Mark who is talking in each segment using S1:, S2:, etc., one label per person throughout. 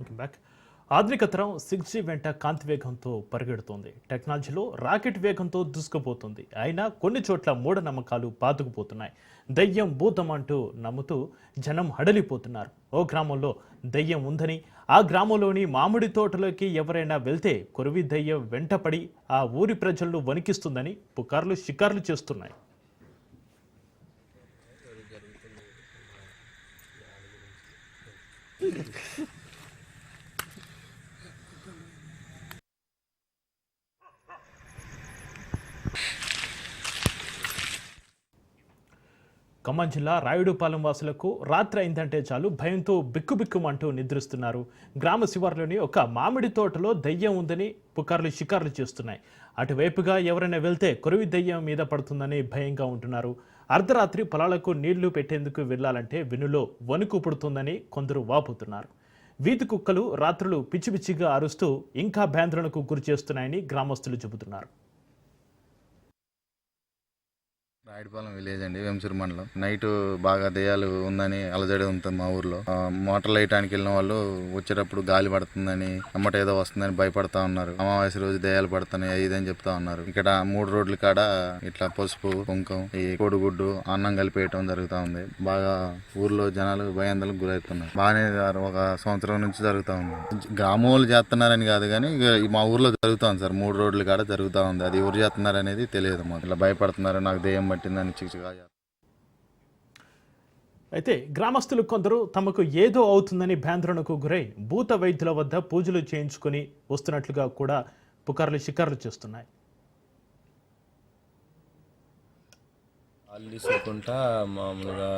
S1: Welcome back ఆధునిక తరం six G వెంట కాంతి వేగంతో పరిగెడుతోంది. టెక్నాలజీలో రాకెట్ వేగంతో దూసుకుపోతుంది. అయినా కొన్ని చోట్ల మూఢనమ్మకాలు పాతుకుపోతున్నాయి. దయ్యం భూతం అంటూ నమ్ముతూ జనం హడలిపోతున్నారు. ఓ గ్రామంలో దయ్యం ఉందని ఆ గ్రామంలోని మామిడి తోటలోకి ఎవరైనా వెళ్తే కొరివి దయ్యం వెంటపడి ఆ ఊరి ప్రజలను వణికిస్తుందని పుకార్లు షికార్లు చేస్తున్నాయి. ఖమ్మం జిల్లా రాయుడుపాలెం వాసులకు రాత్రి అయిందంటే చాలు భయంతో బిక్కుబిక్కుమంటూ నిద్రిస్తున్నారు. గ్రామ శివార్లోని ఒక మామిడి తోటలో దయ్యం ఉందని పుకార్లు షికార్లు చేస్తున్నాయి. అటువైపుగా ఎవరైనా వెళ్తే కొరివి దయ్యం మీద పడుతుందని భయంగా ఉంటున్నారు. అర్ధరాత్రి పొలాలకు నీళ్ళు పెట్టేందుకు వెళ్ళాలంటే వెనులో వణుకు పుడుతుందని కొందరు వాపోతున్నారు. వీధి కుక్కలు రాత్రులు పిచ్చిపిచ్చిగా అరుస్తూ ఇంకా భయాందోళనకు గురి చేస్తున్నాయని గ్రామస్తులు చెబుతున్నారు.
S2: రాయుడుపాలెం విలేజ్ అండి వెంసూరు మండలం. నైట్ బాగా దెయ్యాలు ఉందని అలజడి ఉంటుంది మా ఊర్లో. ఆ, మోటార్లు వెళ్ళిన వాళ్ళు వచ్చేటప్పుడు గాలి పడుతుందని అమ్మట ఏదో వస్తుందని భయపడతా ఉన్నారు. అమావాస్య రోజు దెయ్యాలు పడుతున్నాయి ఇదని అని చెప్తా ఉన్నారు. ఇక్కడ మూడు రోడ్ల కాడ ఇట్లా పసుపు కుంకం ఈ కోడిగుడ్డు అన్నం కలిపేయటం జరుగుతూ ఉంది. బాగా ఊర్లో జనాలు భయాందోళనకు గురవుతున్నారు. బాగానే ఒక సంవత్సరం నుంచి జరుగుతూ ఉంది. గ్రామం వాళ్ళు చేస్తున్నారని కాదు కానీ ఇక మా ఊర్లో జరుగుతా ఉంది సార్. మూడు రోడ్ల కాడ జరుగుతా ఉంది. అది ఎవరు చేస్తున్నారు అనేది తెలియదు మాకు. ఇట్లా భయపడుతున్నారు నాకు దెయ్యం పట్టిందని చిక్చిగా
S1: అయితే గ్రామస్తులు కొందరు తమకు ఏదో అవుతుందని భయాందోళనకు గురై భూత వైద్యుల వద్ద పూజలు చేయించుకొని వస్తున్నట్లుగా కూడా పుకార్లు షికార్లు చేస్తున్నాయి.
S3: రాళ్ళు తీసుకుంటా మామూలుగా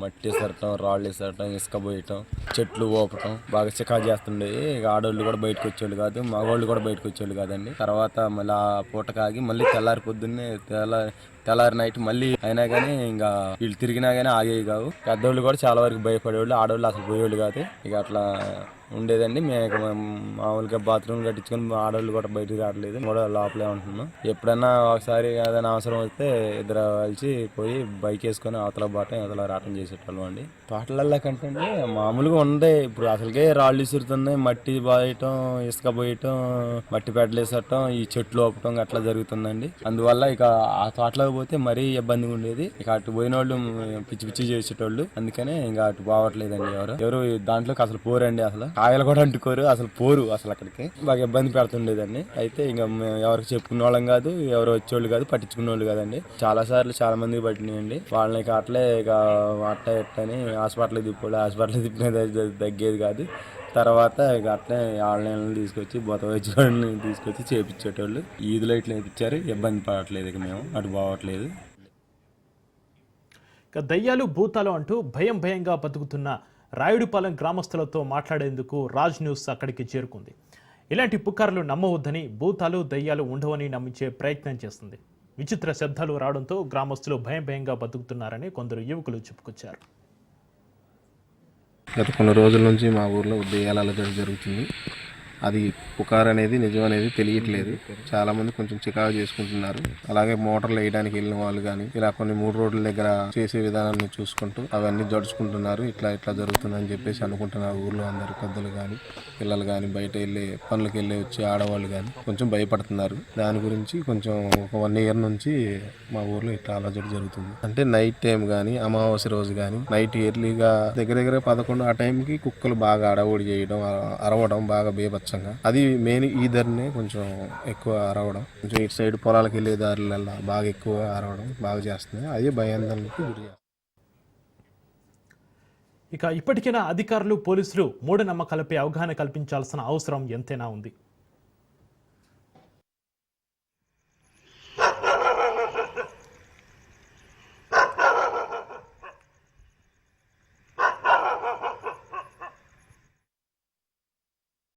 S3: మట్టి సరటం రాళ్ళు సరటం ఇసుక పోయటం చెట్లు ఓపటం బాగా చికా చేస్తుండే. ఇక ఆడవాళ్ళు కూడా బయటకు వచ్చేవాళ్ళు కాదు మగవాళ్ళు కూడా బయటకు వచ్చేవాళ్ళు కాదండి. తర్వాత మళ్ళీ ఆ పూట కాగి మళ్ళీ తెల్లారి పొద్దున్నే తెల్లారి తెల్లారి నైట్ మళ్ళీ అయినా కానీ ఇంకా వీళ్ళు తిరిగినా కానీ ఆగేవి కావు. పెద్దోళ్ళు కూడా చాలా వరకు భయపడేవాళ్ళు ఆడవాళ్ళు అసలు పోయేవాళ్ళు కాదు. ఇక అట్లా ఉండేదండి. మేము మామూలుగా బాత్రూమ్ కట్టించుకొని ఆడవాళ్ళు కూడా బయటకు రావట్లేదు. కూడా లోపలే ఉంటున్నాం. ఎప్పుడన్నా ఒకసారి ఏదైనా అవసరం వస్తే ఇద్దరు కలిసి పోయి బైక్ వేసుకొని అవతల బాటం అవతల రావటం చేసేటోళ్ళం అండి. తోటలల్లో కంటే మామూలుగా ఉండే. ఇప్పుడు అసలుకే రాళ్ళు ఇసురుతున్నాయి మట్టి పోయటం ఇసుక పోయటం మట్టి పెట్టలేసటం ఈ చెట్లు ఒప్పటం అట్లా జరుగుతుందండి. అందువల్ల ఇక ఆ తోటలో పోతే మరీ ఇబ్బందిగా ఉండేది. ఇక అటు పోయిన వాళ్ళు పిచ్చి పిచ్చి చేసేటోళ్ళు. అందుకనే ఇంకా అటు పోవట్లేదండి ఎవరు. ఎవరు దాంట్లోకి అసలు పోరండి అసలు. కాయలు కూడా అంటుకోరు. అసలు పోరు అసలు అక్కడికి. బాగా ఇబ్బంది పెడుతుండేదండి. అయితే ఇంకా ఎవరికి చెప్పుకునే వాళ్ళం కాదు. ఎవరు వచ్చేవాళ్ళు కాదు. పట్టించుకున్న వాళ్ళు కాదండి. చాలా సార్లు చాలా మంది పట్టినాయండి. వాళ్ళని ఇక అట్లే ఇక అట్ట ఎట్టని హాస్పిటల్ తిప్పాడు హాస్పిటల్ తిప్పిన తగ్గేది కాదు. తర్వాత ఇక అట్లే ఆన్లైన్లో తీసుకొచ్చి బొత తీసుకొచ్చి చేపించేటోళ్ళు. ఈదులో లైట్లు వేయించారు ఇబ్బంది పడట్లేదు ఇక మేము అటు పోవట్లేదు
S1: ఇక దయ్యాలు భూతాలు అంటూ భయం భయంగా బతుకుతున్న రాయుడుపాలెం గ్రామస్తులతో మాట్లాడేందుకు రాజ్ న్యూస్ అక్కడికి చేరుకుంది. ఇలాంటి పుకార్లు నమ్మవద్దని భూతాలు దయ్యాలు ఉండవని నమ్మించే ప్రయత్నం చేస్తుంది. విచిత్ర శబ్దాలు రావడంతో గ్రామస్తులు భయం భయంగా బతుకుతున్నారని కొందరు యువకులు చెప్పుకొచ్చారు.
S4: గత కొన్ని రోజుల నుంచి మా ఊర్లో ఉదయాల అలజడి జరుగుతుంది. అది పుకార్ అనేది నిజం అనేది తెలియట్లేదు. చాలా మంది కొంచెం చికాకు చేసుకుంటున్నారు. అలాగే మోటార్లు వేయడానికి వెళ్ళిన వాళ్ళు కానీ ఇలా కొన్ని మూడు రోడ్ల దగ్గర చేసే విధానాన్ని చూసుకుంటూ అవన్నీ జడుచుకుంటున్నారు. ఇట్లా ఇట్లా జరుగుతుందని చెప్పేసి అనుకుంటున్నారు ఊర్లో అందరు పెద్దలు కానీ పిల్లలు కానీ బయట వెళ్ళే పనులకు వెళ్ళి వచ్చే ఆడవాళ్ళు కానీ కొంచెం భయపడుతున్నారు. దాని గురించి కొంచెం ఒక వన్ ఇయర్ నుంచి మా ఊర్లో ఇట్లా అలజడి జరుగుతుంది. అంటే నైట్ టైం కానీ అమావాస్య రోజు కానీ నైట్ ఎర్లీగా దగ్గర దగ్గర పదకొండు ఆ టైంకి కుక్కలు బాగా అడవుడి చేయడం అరవడం బాగా బేబచ్చంగా అది మెయిన్ ఈ ధరనే కొంచెం ఎక్కువ అరవడం. కొంచెం ఇటు సైడ్ పొలాలకు వెళ్ళే దారులలో బాగా ఎక్కువ అరవడం బాగా చేస్తుంది. అదే భయాందోళనకు గురి
S1: ఇక ఇప్పటికైనా అధికారులు పోలీసులు మూఢనమ్మకాలపై అవగాహన కల్పించాల్సిన అవసరం ఎంతైనా ఉంది.